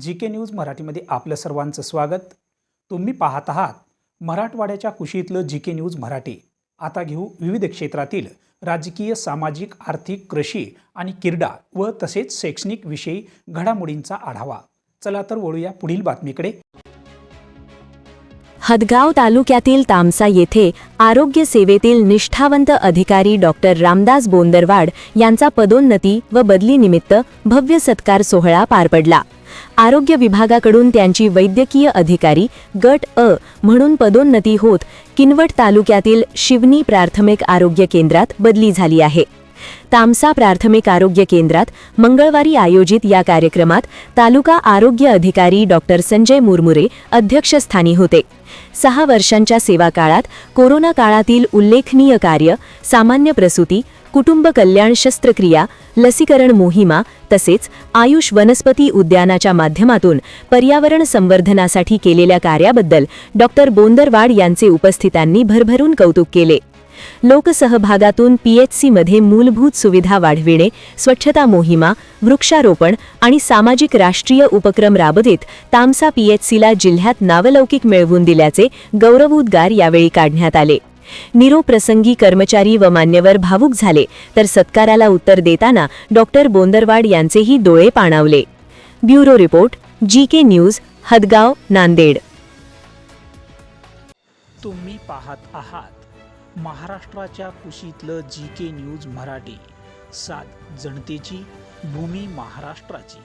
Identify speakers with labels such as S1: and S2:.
S1: जी K news मराठीमध्ये आपलं सर्वांचं स्वागत. तुम्ही पाहत आहात मराठवाड्याच्या कुशीतलं जी के न्यूज मराठी. आता घेऊ विविध क्षेत्रातील राजकीय सामाजिक आर्थिक कृषी आणि क्रीडा व तसेच शैक्षणिक विषयी घडामोडींचा आढावा. चला तर वळूया पुढील बातमीकडे.
S2: हदगाव तालुक्यातील तामसा येथे आरोग्य सेवेतील निष्ठावंत अधिकारी डॉक्टर रामदास बोंदरवाड यांचा पदोन्नती व बदलीनिमित्त भव्य सत्कार सोहळा पार पडला. आरोग्य विभागाकडून त्यांची वैद्यकीय अधिकारी गट अ म्हणून पदोन्नती होत किनवट तालुक्यातील शिवनी प्राथमिक आरोग्य केंद्रात बदली झाली आहे. तामसा प्राथमिक आरोग्य केंद्रात मंगळवारी आयोजित या कार्यक्रमात तालुका आरोग्य अधिकारी डॉक्टर संजय मुरमुरे अध्यक्षस्थानी होते. सहा वर्षांच्या सेवा काळात कोरोना काळातील उल्लेखनीय कार्य सामान्य प्रसूती कुटुंब कल्याण शस्त्रक्रिया लसीकरण मोहिमा तसेच आयुष वनस्पती उद्यानाच्या माध्यमातून पर्यावरण संवर्धनासाठी केलेल्या कार्याबद्दल डॉक्टर बोंदरवाड यांचे उपस्थितांनी भरभरून कौतुक केले. लोकसहभागातून पीएचसीमध्ये मूलभूत सुविधा वाढविणे स्वच्छता मोहिमा वृक्षारोपण आणि सामाजिक राष्ट्रीय उपक्रम राबवित तामसा पीएचसीला जिल्ह्यात नावलौकिक मिळवून दिल्याचे गौरवोद्गार यावेळी काढण्यात आले. निरोप्रसंगी कर्मचारी व मान्यवर भावूक झाले तर सत्काराला उत्तर देताना डॉक्टर बोंदरवाड यांचेही डोळे पाणावले. Bureau report G K news Hadgaon Nanded.
S1: तुम्ही पाहत आहात महाराष्ट्राच्या कुशीतलं जी के न्यूज मराठी सात जनतेची भूमी महाराष्ट्राची.